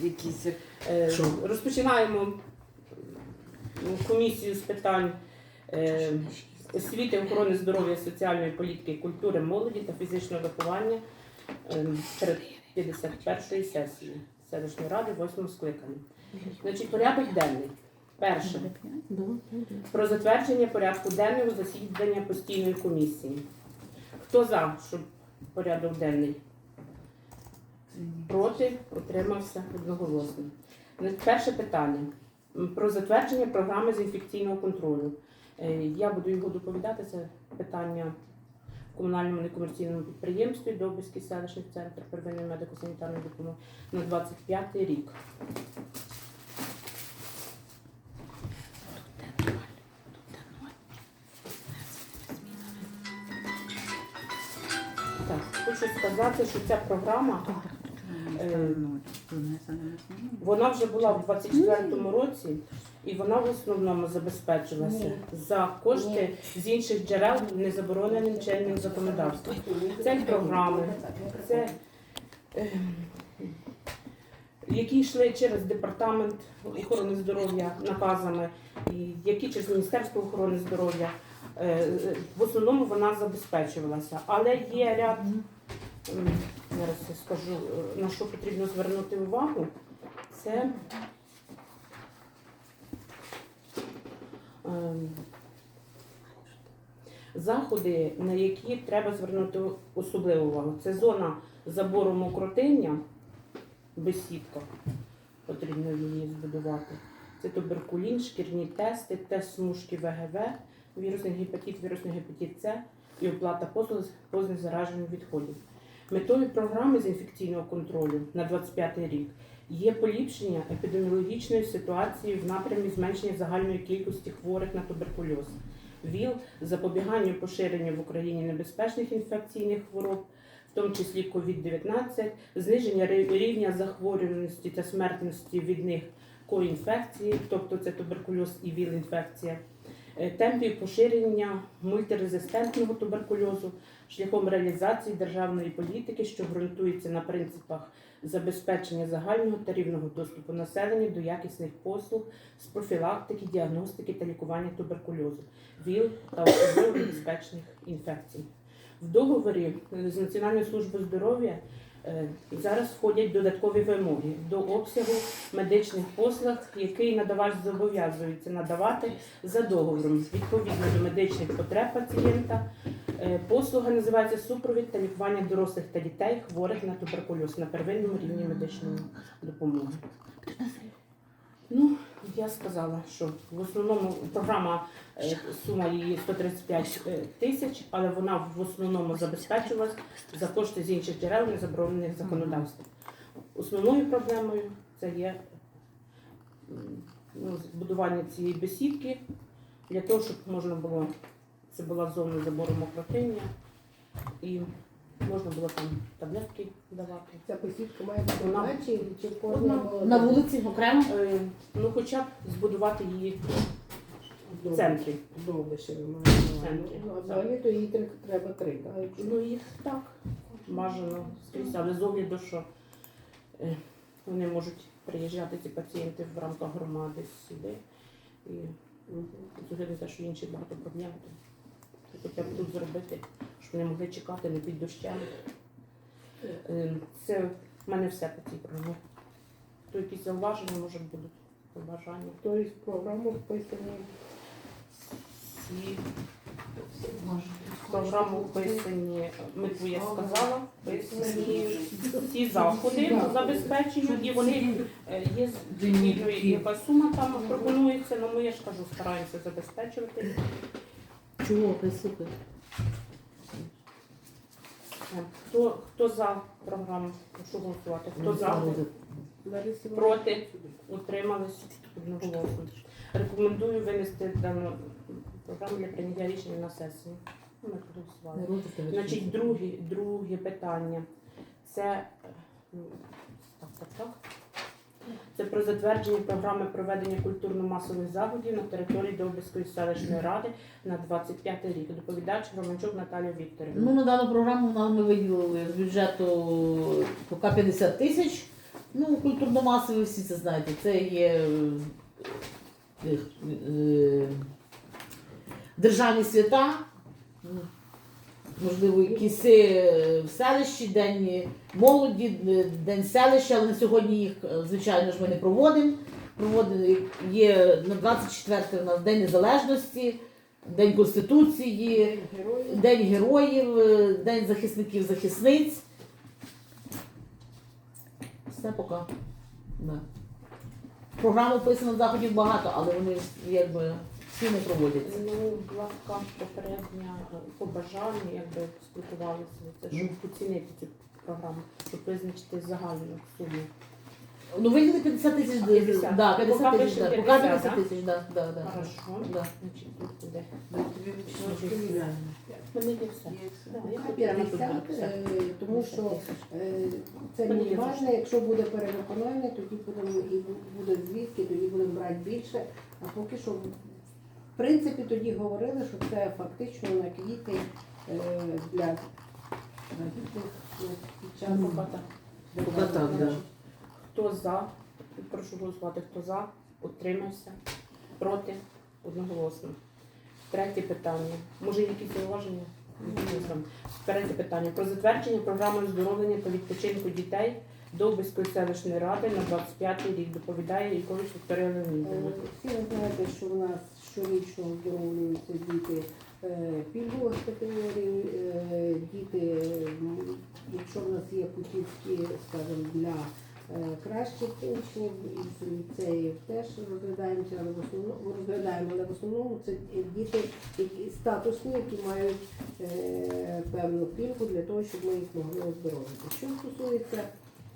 якісь. Е, Що? Розпочинаємо комісію з питань е, освіти, охорони здоров'я, соціальної політики, культури, молоді та фізичного виховання е, перед 51-ї сесії селищної ради, 8 скликання. Значить, порядок денний. Перше. Про затвердження порядку денного засідання постійної комісії. Хто за, щоб порядок денний? Проти, утримався одноголосно. Перше питання про затвердження програми з інфекційного контролю. Е, Я буду його доповідати. Це питання в комунальному некомерційному підприємстві Довбиський селищний центр первинної медико-санітарної допомоги на 25 рік. Так, хочу сказати, що ця програма е, вона вже була в 24-му році, і вона в основному забезпечилася за кошти з інших джерел, не забороненим чинним законодавством. Це програми, це е, які йшли через департамент охорони здоров'я наказами, які через Міністерство охорони здоров'я. Е, е, В основному вона забезпечувалася, але є ряд Зараз я скажу, е, на що потрібно звернути увагу. Це ем, заходи, на які треба звернути особливу увагу. Це зона забору мокротиння, бесідка, потрібно її збудувати. Це туберкулін, шкірні тести, тест смужки ВГВ, вірусний гепатит, вірусний гепатит С і оплата послуг з познак зараження відходів. Метою програми з інфекційного контролю на 25 рік є поліпшення епідеміологічної ситуації в напрямі зменшення загальної кількості хворих на туберкульоз, ВІЛ, запобігання поширенню в Україні небезпечних інфекційних хвороб, в тому числі COVID-19, зниження рівня захворюваності та смертності від них коінфекції, тобто це туберкульоз і ВІЛ-інфекція, темпів поширення мультирезистентного туберкульозу, шляхом реалізації державної політики, що ґрунтується на принципах забезпечення загального та рівного доступу населення до якісних послуг з профілактики, діагностики та лікування туберкульозу, ВІЛ та особливо небезпечних інфекцій. В договорі з Національною службою здоров'я е, зараз входять додаткові вимоги до обсягу медичних послуг, який надавач зобов'язується надавати за договором відповідно до медичних потреб пацієнта. Е, Послуга називається супровід та лікування дорослих та дітей, хворих на туберкульоз на первинному рівні медичної допомоги. Ну, я сказала, що в основному програма е, сума її 135 е, тисяч, але вона в основному забезпечувалась за кошти з інших джерел, не заборонених законодавством. Основною проблемою це є м, ну, збудування цієї бесідки для того, щоб можна було це була зона забору мокротиння. І можна було там таблетки давати. Ця посідка має бути одна чи, чи в Одна. На вулиці окремо? Е, ну, хоча б збудувати її в центрі. Довбище ви В центрі, Ну, а взагалі то їй три- треба три. так? Ну їх так бажано скрізь, але з огляду, що е, вони можуть приїжджати ці пацієнти в рамках громади сюди. І з огляду на те, що інші багато проблем, то хоча б тут зробити, щоб вони могли чекати не під дощем. Е, Це в мене все по цій програмі. То якісь зауваження, може будуть побажання. Тобто програму вписані Ці в програму вписані, мету я сказала, вписані ці заходи забезпечують, і вони е, є яка сума там пропонується, але ми я ж кажу, стараємося забезпечувати. Чого присипи? Хто, хто за програму? Прошу голосувати. Хто за? Проти? Утримались одноголосно. Рекомендую винести дану програму для прийняття рішення на сесію. Ну, Ми проголосували. Значить, друге, друге питання. Це ну, так, так, так. Це про затвердження програми проведення культурно-масових заходів на території Довбиської селищної ради на 25 рік. Доповідач Романчук Наталія Вікторівна. Ну, на дану програму нам ми виділили з бюджету поки 50 тисяч. Ну, культурно-масові всі це знаєте. Це є е, е, державні свята, можливо, якісь е, в селищі, День молоді, е, День селища, але на сьогодні їх, е, звичайно ж, ми не проводимо. Проводимо є на 24 у нас День Незалежності, День Конституції. День героїв, е, День захисників захисниць. Все поки. Да. Програм описано заходів багато, але вони якби всі не проводяться. Ну, в лапках попередня побажання, якби спілкувалися, це щоб оцінити цю програму, щоб визначити загальну суму. Ну виділи 50 тисяч, 50. да, 50 Поки тисяч, да. 50, Поки 50 да? тисяч, да, да, да. Хорошо. Да. Значить, тут буде. Тобі є все. Да, я хотіла 50, тут буде е, тому що е, це Мені є мінімальне, якщо буде перевиконання, тоді будемо і буде звідки, тоді будемо брати більше. А поки що, в принципі, тоді говорили, що це фактично на квіти е, для під час Мгм. Поки так. Поки так, да. Хто за? Прошу голосувати, хто за, утримався, проти, одноголосно. Третє питання. Може, якісь зауваження? Третє питання. Про затвердження програми оздоровлення та відпочинку дітей Довбиської селищної ради на 25 рік доповідає Ікович Вікторія Е, Леонідовна. Всі ви знаєте, що в нас щорічно оздоровлюються діти е, пільгових категорій, е, діти, якщо в нас є путівки, скажімо, для е, кращих учнів із ліцеїв теж розглядаємося, але в основному розглядаємо, але в основному це діти які статусні, які мають е, певну пільгу для того, щоб ми їх могли оздоровити. Що стосується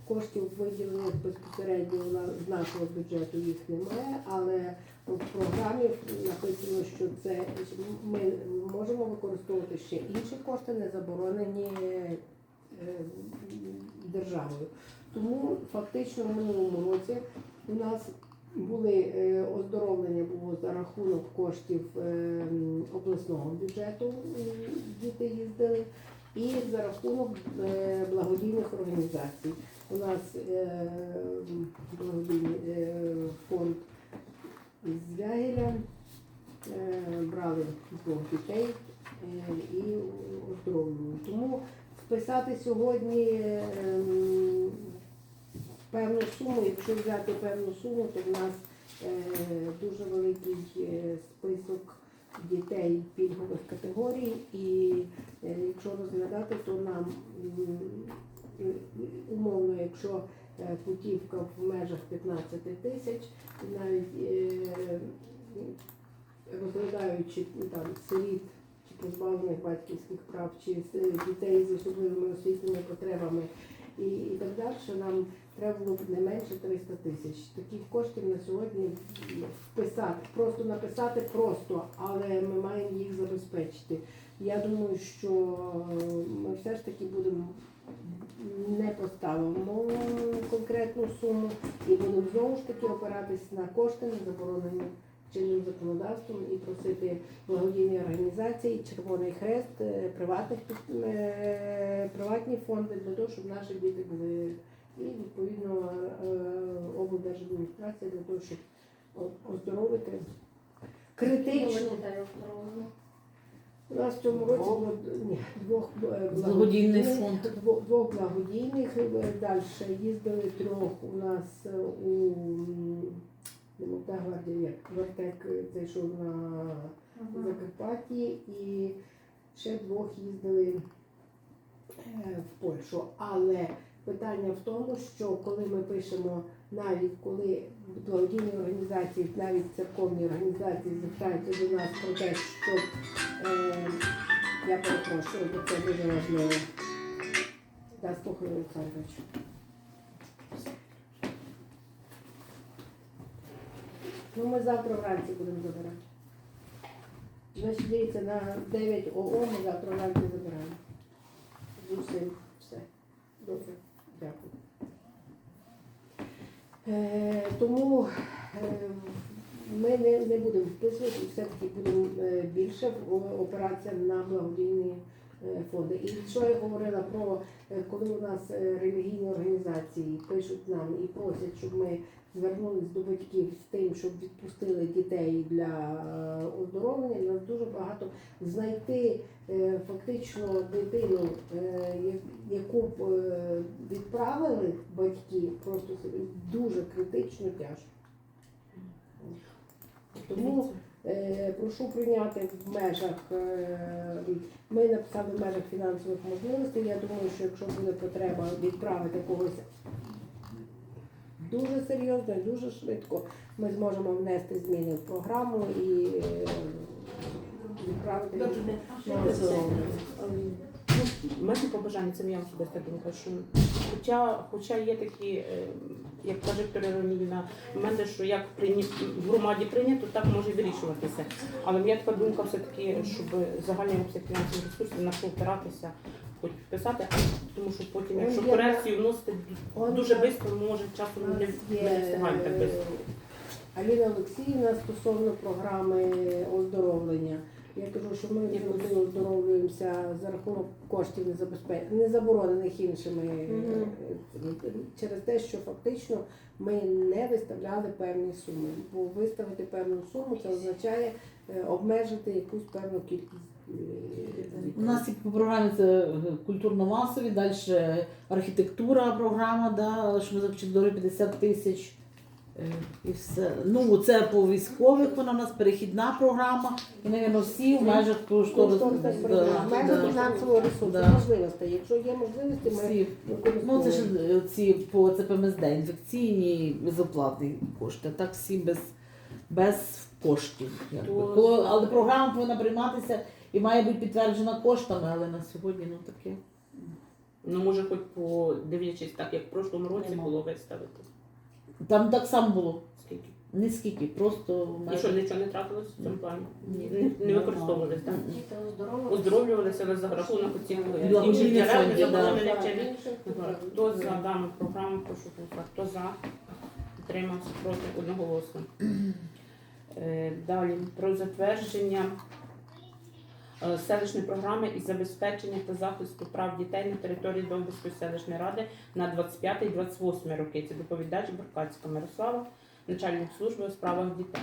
коштів виділених безпосередньо з нашого бюджету їх немає, але в програмі написано, що це ми можемо використовувати ще інші кошти, не заборонені е, державою. Тому фактично в минулому році у нас були е, оздоровлення було за рахунок коштів е, обласного бюджету. Діти їздили, і за рахунок благодійних організацій. У нас е, благодійний е, фонд з Вягеля е, брали двох дітей е, і оздоровлювали. Тому вписати сьогодні ем, певну суму, якщо взяти певну суму, то в нас е, дуже великий е, список дітей пільгових категорій, і е, якщо розглядати, то нам е, умовно, якщо е, путівка в межах 15 тисяч, навіть е, розглядаючи ну, там сиріт чи позбавлених батьківських прав, чи дітей з особливими освітніми потребами і, і так далі, нам треба було б не менше 300 тисяч. Таких коштів на сьогодні вписати, просто написати просто, але ми маємо їх забезпечити. Я думаю, що ми все ж таки будемо не поставимо конкретну суму. І будемо знову ж таки опиратись на кошти, не заборонені чинним законодавством і просити благодійні організації, Червоний Хрест, е, приватних е, приватні фонди для того, щоб наші діти були. І відповідно е, облдержадміністрація для того, щоб оздоровити. Критично. У нас в цьому році було ні, двох е, Благодійний благодійних- фонд. Дво- Двох благодійних. Далі їздили трьох у нас е, у як Вертек е, зайшов на Закарпатті і ще двох їздили е, в Польщу. Але питання в тому, що коли ми пишемо, навіть коли благодійні організації, навіть церковні організації звертаються до нас про те, щоб е, я перепрошую, бо це дуже важливо. Да, слухаю, Олександрович. Ну, ми завтра вранці будемо забирати. Значить, дивіться, на 9 ОО ми завтра вранці забираємо. З усім все. Добре, тому е, ми не, не будемо вписувати, все-таки будемо е, більше в- опиратися на благодійні е, фонди. І що я говорила про е, коли у нас е, релігійні організації пишуть нам і просять, щоб ми звернулись до батьків з тим, щоб відпустили дітей для е, оздоровлення, нас дуже багато знайти е, фактично дитину, е, яку б е, відправили батьки, просто дуже критично тяжко. Тому Е, Прошу прийняти в межах, е, ми написали в межах фінансових можливостей. Я думаю, що якщо буде потреба відправити когось дуже серйозно, дуже швидко, ми зможемо внести зміни в програму і е, відправити на оздоровлення. У мене побажання, це моя особиста думка, що хоча, хоча є такі, е, як каже Вікторія Леонідівна, моменти, що як в громаді прийнято, так може і вирішуватися. Але моя така думка все-таки, щоб загальний обсяг фінансових ресурсів на що впиратися, хоч писати, тому що потім, якщо Он корекцію вносити дуже швидко, може часом не, є не встигаємо так е, швидко. Аліна Олексіївна стосовно програми оздоровлення. Я кажу, що ми завжди оздоровлюємося за рахунок коштів не заборонених іншими е, через те, що фактично ми не виставляли певні суми. Бо виставити певну суму це означає е, обмежити якусь певну кількість. е, У нас і по програмі це культурно-масові, далі архітектура програма, да, що ми заключили 50 тисяч. Е, І все. Ну, це по військових, вона у нас перехідна програма. І, мабуть, всі в межах межах фінансового ресурсу Да. можливостей. Якщо є можливості, ми всі. Ну, це ж е, ці по ЦПМСД, інфекційні безоплатні кошти. Так всі без, без коштів. якби. То- але програма повинна прийматися і має бути підтверджена коштами, але на сьогодні ну таке. Ну може хоч по дивлячись так, як в прошлому році було виставити. Там так само було. Скільки? Не скільки, просто І що нічого не тратилось в цьому плані? Ні. Не, не використовувались, так? Діти оздоровлювалися. Оздоровлювалися але за рахунок інших джерел, фонди, не да. заборонених вчених. Хто за дану програму, прошу голосувати. Хто за? Підтримався проти одноголосно. Е, Далі про затвердження селищної програми із забезпечення та захисту прав дітей на території Довбиської селищної ради на 25-28 роки. Це доповідач Баркацька Мирослава, начальник служби у справах дітей.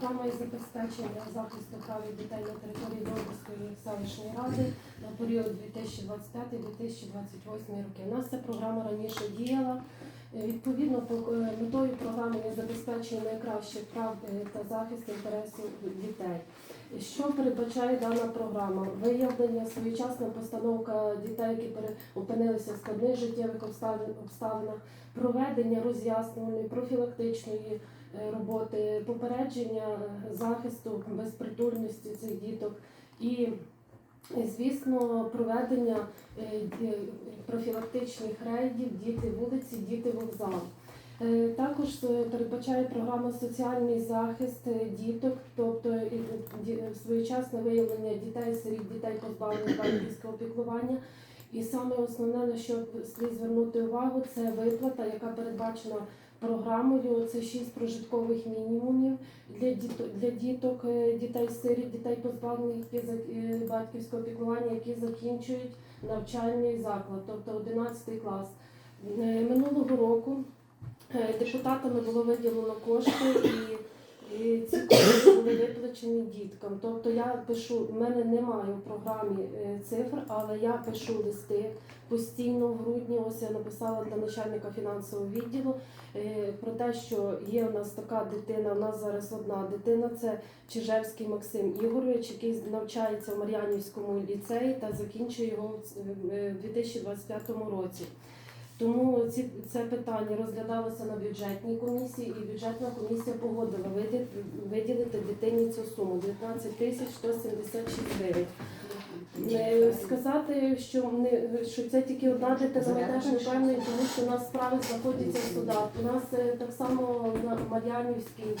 Програма із забезпечення захисту прав дітей на території Добрської селищної ради на період 2025-2028 роки. У нас ця програма раніше діяла. Е, Відповідно, по- е, метою програми є забезпечення найкращих прав е, та захист інтересів дітей. Що передбачає дана програма? Виявлення, своєчасна постановка дітей, які опинилися в складних життєвих обставин- обставинах, проведення роз'яснювальної, профілактичної е, роботи, попередження е, захисту безпритульності цих діток і, е, звісно, проведення профілактичних рейдів діти вулиці, діти вокзал. Е, Також е, передбачає програма соціальний захист е, діток, тобто своєчасне виявлення дітей, сиріт, дітей позбавлених батьківського піклування. І саме основне, на що слід звернути увагу, це виплата, яка передбачена програмою. Це 6 прожиткових мінімумів для діток, для діток, дітей сиріт, дітей позбавлених батьківського піклування, які закінчують навчальний заклад, тобто 11 клас. Минулого року депутатами було виділено кошти і. І ці кошти були виплачені діткам. Тобто я пишу, в мене немає в програмі е, цифр, але я пишу листи постійно в грудні. Ось я написала для начальника фінансового відділу е, про те, що є у нас така дитина. У нас зараз одна дитина. Це Чижевський Максим Ігорович, який навчається в Мар'янівському ліцеї та закінчує його е, в 2025 році. Тому ці це питання розглядалося на бюджетній комісії, і бюджетна комісія погодила виділити, дитині цю суму 19 тисяч 176 гривень. Сказати, що не що це тільки одна дитина, ми теж не впевнені, тому що у нас справи знаходяться в судах. У нас е, так само на Мар'янівській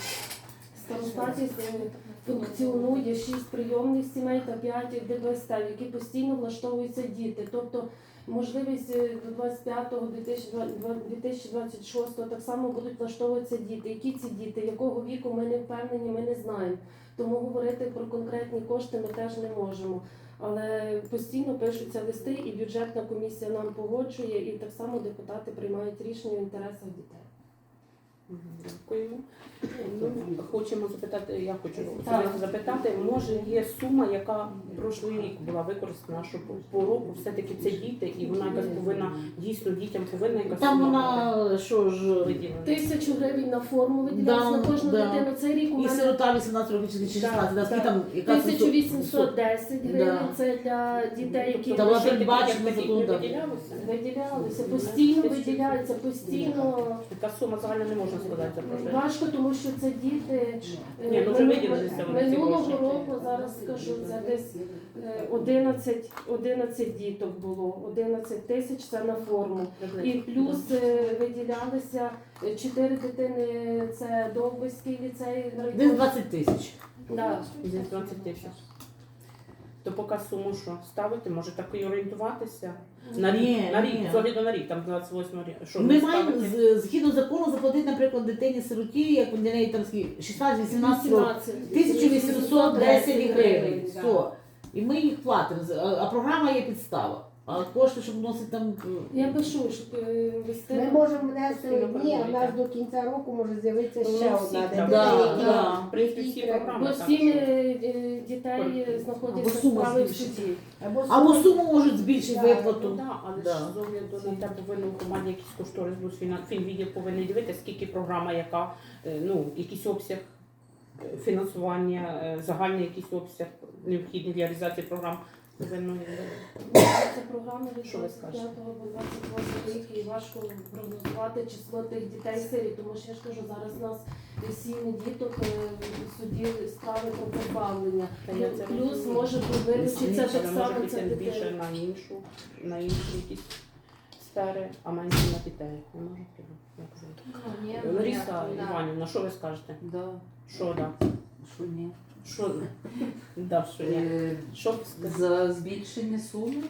старостаті функціонує 6 прийомних сімей та 5 ДБСТ, в які постійно влаштовуються діти. Тобто можливість е, до 25-го 2026-го так само будуть влаштовуватися діти. Які ці діти, якого віку ми не впевнені, ми не знаємо. Тому говорити про конкретні кошти ми теж не можемо. Але постійно пишуться листи, і бюджетна комісія нам погоджує, і так само депутати приймають рішення в інтересах дітей. Дякуємо. Ну, хочемо запитати, я хочу Так. запитати, може є сума, яка прошлий рік була використана, що по- року все-таки це діти, і вона якась повинна дійсно дітям повинна якась Там сума вона що ж. виділена. Тисячу гривень на форму виділяється Да, на кожну да. дитину. Цей рік у І мене сирота 18 років чи 16, Да, наскільки да. там яка 1810 гривень Да. це для дітей, які Та вона передбачена не законом. виділялися. Постійно виділяються, постійно Така сума загально не можна сказати за рік. важко, тому що це діти. е, Ні, ну вже виділилися вони ці Минулого гроші. року, зараз скажу, це десь е, 11, 11 діток було, 11 тисяч це на форму. І плюс е, виділялися 4 дитини, це Довбиський ліцей. Десь 20 тисяч. Да. Десь 20 тисяч. То поки суму що ставити, може так і орієнтуватися. На рік, Ні, на рік, ні. з огляду на рік, там 28 рік. Що Ми маємо ставити? з- згідно закону заплатити, наприклад, дитині сироті, як для неї там скільки, 16-18 років. 1810 гривень. Все. І ми їх платимо. А а програма є підстава. А кошти, щоб вносити там. Я пишу, щоб е, вести. Ми можемо внести одні, а в нас до кінця року може з'явитися Ну, ще всі одна дитина, Да, да. Всі програми. Бо всі е, дітей знаходяться справи в суді. Або Або суму можуть збільшити Да, Ну виплату. да, але Да. ж з огляду на те повинен в громаді якийсь кошторис фінвідділ повинен дивитися, скільки програма, яка е, ну якийсь обсяг е, фінансування, е, загальний якийсь обсяг необхідний для реалізації програм Це програма від Що ви 25 по 28 рік і важко прогнозувати число тих дітей сирі, тому що я ж кажу, зараз у нас сім'ї діток е, в суді справи про позбавлення. Та я це Плюс розумію. може вилучитися так але може само ця піти більше на іншу, на інші якісь сфери, а менше на дітей. Не може бути. Як це? Лариса Іванівна, що ви скажете? Да, Що да? Що ні. Що да, що ні? Е, Що б сказати? За збільшення суми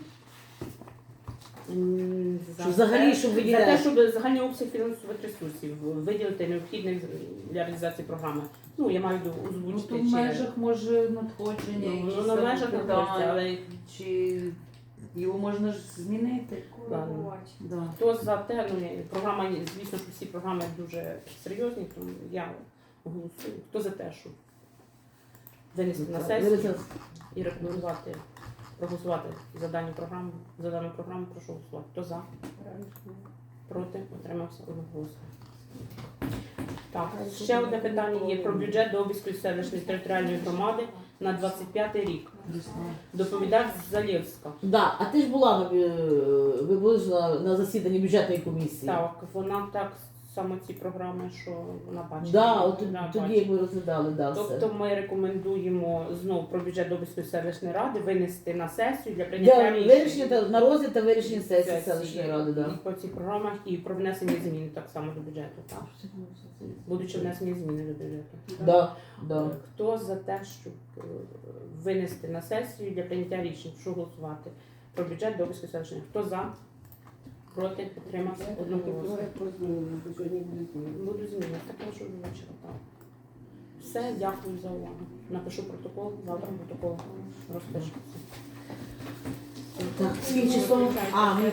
М, за Що взагалі, те- щоб За те, щоб загальний обсяг фінансових ресурсів виділити необхідних для реалізації програми. Ну, я маю до ну, озвучити. то в чи- межах може надходження, Ну, якісь ну, на межах питання, знаходиться, але чи його можна ж змінити. ладно. Да. Хто за те, ну, я- програма, звісно, що всі програми дуже серйозні, тому я голосую. Хто за те, щоб винести на сесію і рекомендувати проголосувати за дану програму, за дану програму, прошу голосувати. Хто за? Проти? Утримався одноголосно. Так, ще одне питання є про бюджет Довбіської селищної територіальної громади на 25 рік. Доповідач Залєвська. Да, а ти ж була на бю- ви були ж на, на засіданні бюджетної комісії. Так, вона так саме ці програми, що вона бачить. Да, от Вона тоді бачить. як ми розглядали, да, все. Тобто ми рекомендуємо знову про бюджет Довбіської селищної ради винести на сесію для прийняття Для рішень. вирішення та на розгляд та вирішення сесії Сесії. селищної ради, да. По цих програмах і про внесення змін так само до бюджету. Так? Будучи внесені зміни до бюджету. Да, да. Хто за те, щоб е, винести на сесію для прийняття рішень, що голосувати про бюджет Довбиської селищної? Хто за? Проти? Підтримався? Одноголосно. Зміни. Буду зміни. Також ввечері. Так. Все, дякую за увагу. Напишу протокол, завтра протокол розпишеться. Так, скільки часов? А, ми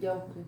дякую.